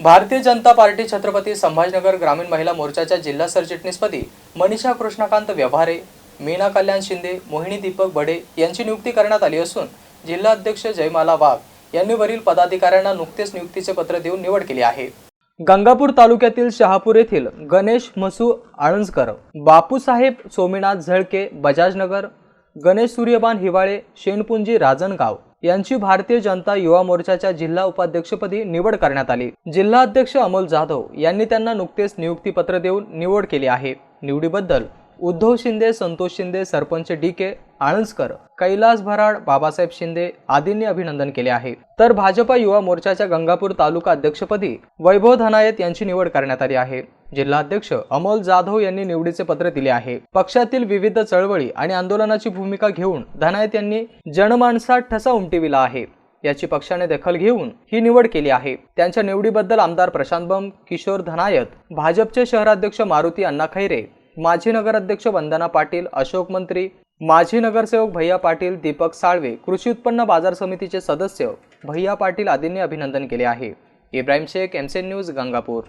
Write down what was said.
Bharatiya Janata party Chhatrapati Sambhajinagar ग्रामीण महिला मोर्चाच्या जिल्हा सरचिटणीसपदी मनीषा कृष्णकांत व्यवहारे मीना कल्याण शिंदे मोहिनी दीपक बडे यांची नियुक्ती करण्यात आली असून जिल्हा अध्यक्ष जयमाला वाघ यांनी वरील पदाधिकाऱ्यांना नुकतेच नियुक्तीचे पत्र देऊन निवड केली आहे. गंगापूर तालुक्यातील शहापूर येथील गणेश मसू आळंजकर बापूसाहेब सोमीनाथ झळके बजाजनगर गणेश सूर्यबान हिवाळे शेणपुंजी राजनगाव यांची भारतीय जनता युवा मोर्चाच्या जिल्हा उपाध्यक्षपदी निवड करण्यात आली. जिल्हा अध्यक्ष अमोल जाधव यांनी त्यांना नुकतेच नियुक्तीपत्र देऊन निवड केली आहे. निवडीबद्दल उद्धव शिंदे संतोष शिंदे सरपंच डी के आळंजकर कैलास भराड बाबासाहेब शिंदे आदींनी अभिनंदन केले आहे. तर भाजपा युवा मोर्चाच्या गंगापूर तालुका अध्यक्षपदी वैभव धनायत यांची निवड करण्यात आली आहे. जिल्हा अध्यक्ष अमोल जाधव यांनी निवडीचे पत्र दिले आहे. पक्षातील विविध चळवळी आणि आंदोलनाची भूमिका घेऊन धनायत यांनी जनमानसात ठसा उमटविला आहे. याची पक्षाने दखल घेऊन ही निवड केली आहे. त्यांच्या निवडीबद्दल आमदार प्रशांत बंब किशोर धनायत भाजपचे शहराध्यक्ष मारुती अण्णा खैरे माजी नगराध्यक्ष वंदना पाटील अशोक मंत्री माजी नगरसेवक भैया पाटील दीपक साळवे कृषी उत्पन्न बाजार समितीचे सदस्य भैया पाटील आदींनी अभिनंदन केले आहे. इब्राहिम शेख एमसेन न्यूज गंगापूर.